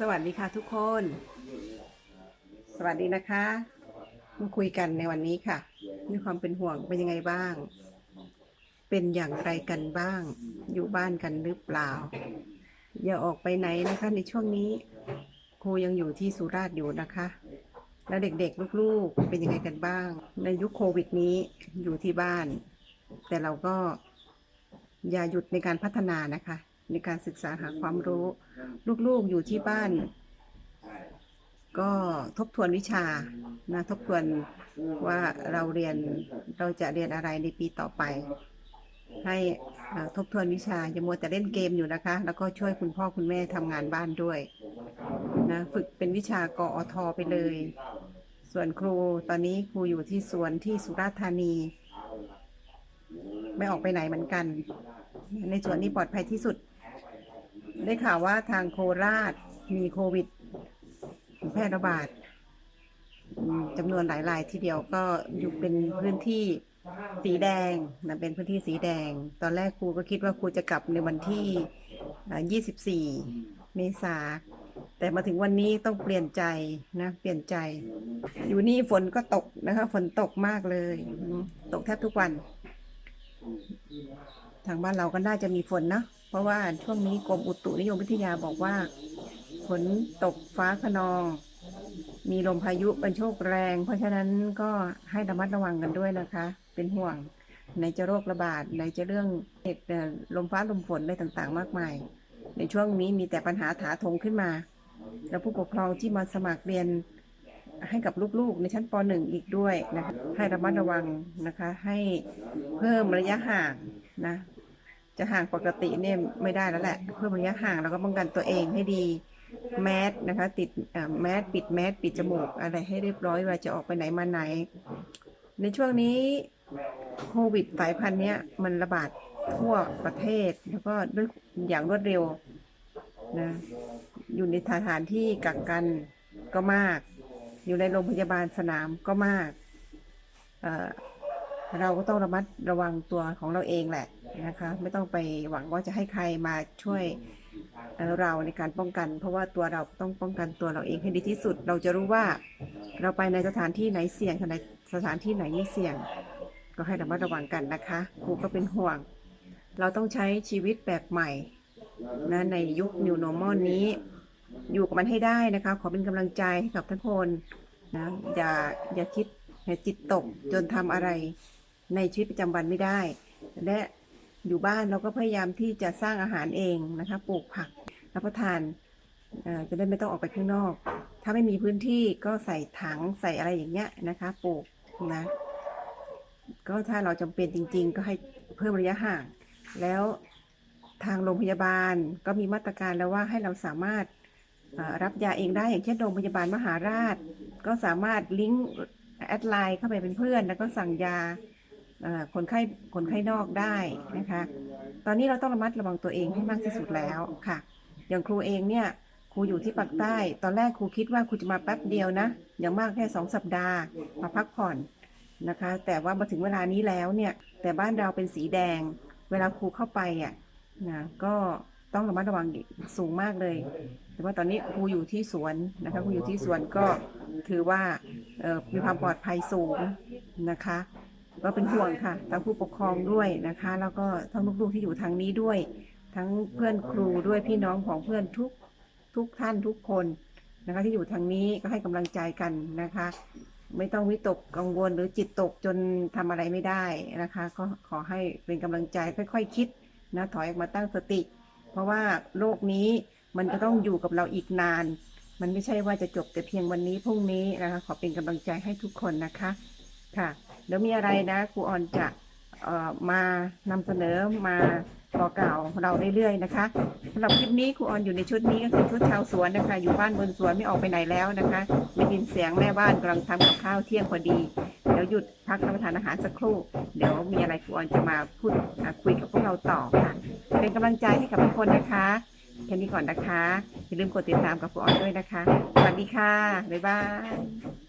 สวัสดีค่ะทุกคน สวัสดีนะคะ มาคุยกันในวันนี้ค่ะมีความเป็นห่วงเป็นยังไงบ้าง เป็นอย่างไรกันบ้าง อยู่บ้านกันหรือเปล่า อย่าออกไปไหนนะคะในช่วงนี้ ครูยังอยู่ที่สุราษฎร์อยู่นะคะ แล้วเด็กๆลูกๆ เป็นยังไงกันบ้าง ในยุคโควิดนี้อยู่ที่บ้าน แต่เราก็อย่าหยุดในการพัฒนานะคะ ในการศึกษาหาความรู้ ลูกๆอยู่ที่บ้าน ก็ทบทวนวิชานะทบทวนว่าเราเรียนเราจะเรียนอะไรในปีต่อไป ให้ทบทวนวิชาอย่ามัวแต่เล่นเกมอยู่นะคะ แล้วก็ช่วยคุณพ่อคุณแม่ทำงานบ้านด้วยนะฝึกเป็นวิชากอทอไปเลย ส่วนครูตอนนี้ครูอยู่ที่สวนที่สุราษฎร์ธานี ไม่ออกไปไหนเหมือนกัน ในสวนนี้ปลอดภัยที่สุด ได้ข่าวว่าทางโคราชมีโควิด แพร่ระบาดจำนวนหลายรายทีเดียวก็อยู่เป็นพื้นที่สีแดงนะเป็นพื้นที่สีแดง ตอนแรกครูก็คิดว่าครูจะกลับในวันที่ 24 เมษาแต่มาถึงวันนี้ต้องเปลี่ยนใจนะ เปลี่ยนใจ อยู่นี่ฝนก็ตกนะคะ ฝนตกมากเลย ตกแทบทุกวัน ทางบ้านเราก็น่าจะมีฝนนะ ราะว่าช่วงนี้กรมอุตุนิยมวิทยาบอกว่าฝนตกฟ้าขนอง มีลมพายุเป็นโชคแรง เพราะฉะนั้นก็ให้ระมัดระวังกันด้วยนะคะ เป็นห่วงในจะโรคระบาดในจะเรื่องเหตุลมฟ้าลมฝนอะไรต่างๆ มากมาย ในช่วงนี้มีแต่ปัญหาถาโถมขึ้นมา แล้วผู้ปกครองที่มาสมัครเรียนให้กับลูกๆ ในชั้นป .1 อีกด้วยนะคะให้ระมัดระวังนะคะ ให้เพิ่มระยะห่างนะ จะห่างปกติเนี่ยไม่ได้แล้วแหละ เพิ่มระยะห่างแล้วก็ป้องกันตัวเองให้ดี แมสนะคะ ติดแมสปิดแมสปิดจมูกอะไรให้เรียบร้อยเวลาจะออกไปไหนมาไหน ในช่วงนี้โควิดสายพันธุ์เนี้ยมันระบาดทั่วประเทศแล้วก็ด้วยอย่างรวดเร็วนะอยู่ในสถานที่กักกันก็มาก อยู่ในโรงพยาบาลสนามก็มากเออเราก็ต้องระมัดระวังตัวของเราเองแหละ นะคะ ไม่ต้องไปหวังว่าจะให้ใครมาช่วยเอ่อเราในการป้องกัน เพราะว่าตัวเราต้องป้องกันตัวเราเองให้ดีที่สุด เราจะรู้ว่าเราไปในสถานที่ไหนเสี่ยงในสถานที่ไหนไม่เสี่ยง ก็ให้ระมัดระวังกันนะคะครูก็เป็นห่วง เราต้องใช้ชีวิตแบบใหม่นะในยุค New Normal นี้ อยู่กับมันให้ได้นะคะ ขอเป็นกำลังใจให้กับทุกคนนะอย่าอย่าคิดอย่าจิตตกจนทำอะไรในชีวิตประจำวันไม่ได้ และ อยู่บ้านเราก็พยายามที่จะสร้างอาหารเองนะคะปลูกผักรับประทานเอ่อจะได้ไม่ต้องออกไปข้างนอก ถ้าไม่มีพื้นที่ก็ใส่ถังใส่อะไรอย่างเงี้ยนะคะปลูกนะก็ถ้าเราจำเป็นจริง ๆ ก็ให้เพิ่มระยะห่าง แล้วทางโรงพยาบาลก็มีมาตรการแล้วว่าให้เราสามารถรับยาเองได้อย่างเช่นโรงพยาบาลมหาราช ก็สามารถลิงก์แอดไลน์เข้าไปเป็นเพื่อน แล้วก็สั่งยา คนไข้คนไข้นอกได้นะคะ ตอนนี้เราต้องระมัดระวังตัวเองให้มากที่สุดแล้วค่ะ อย่างครูเองเนี่ยครูอยู่ที่ปากใต้ ตอนแรกครูคิดว่าครูจะมาแป๊บเดียวนะอย่างมากแค่สองสัปดาห์มาพักผ่อนนะคะ แต่ว่ามาถึงเวลานี้แล้วเนี่ย แต่บ้านเราเป็นสีแดง เวลาครูเข้าไปอะนะก็ต้องระมัดระวังสูงมากเลย แต่ว่าตอนนี้ครูอยู่ที่สวนนะคะครูอยู่ที่สวนก็ถือว่ามีความปลอดภัยสูงนะคะ ก็เป็นห่วงค่ะทั้งผู้ปกครองด้วยนะคะ แล้วก็ทั้งลูกๆที่อยู่ทางนี้ด้วย ทั้งเพื่อนครูด้วยพี่น้องของเพื่อนทุกทุกท่านทุกคนนะคะ ที่อยู่ทางนี้ก็ให้กำลังใจกันนะคะ ไม่ต้องวิตกกังวลหรือจิตตกจนทำอะไรไม่ได้นะคะ ก็ขอให้เป็นกำลังใจค่อยๆคคิดนะถอยออกมาตั้งสติ เพราะว่าโลกนี้มันจะต้องอยู่กับเราอีกนาน มันไม่ใช่ว่าจะจบแต่เพียงวันนี้พรุ่งนี้นะคะ ขอเป็นกำลังใจให้ทุกคนนะคะค่ะ เดี๋ยวมีอะไรนะครูออนจะเอ่อมานำเสนอมาบอกกล่าวเราเรื่อยๆนะคะสำหรับคลิปนี้ครูออนอยู่ในชุดนี้ก็คือชุดชาวสวนนะคะ อยู่บ้านบนสวนไม่ออกไปไหนแล้วนะคะได้ยินเสียงแม่บ้านกำลังทำกับข้าวเที่ยงพอดี เดี๋ยวหยุดพักรับประทานอาหารสักครู่ เดี๋ยวมีอะไรครูออนจะมาพูดคุยกับพวกเราต่อค่ะ เป็นกำลังใจให้กับทุกคนนะคะแค่นี้ก่อนนะคะอย่าลืมกดติดตามกับครูออนด้วยนะคะ สวัสดีค่ะบ๊ายบาย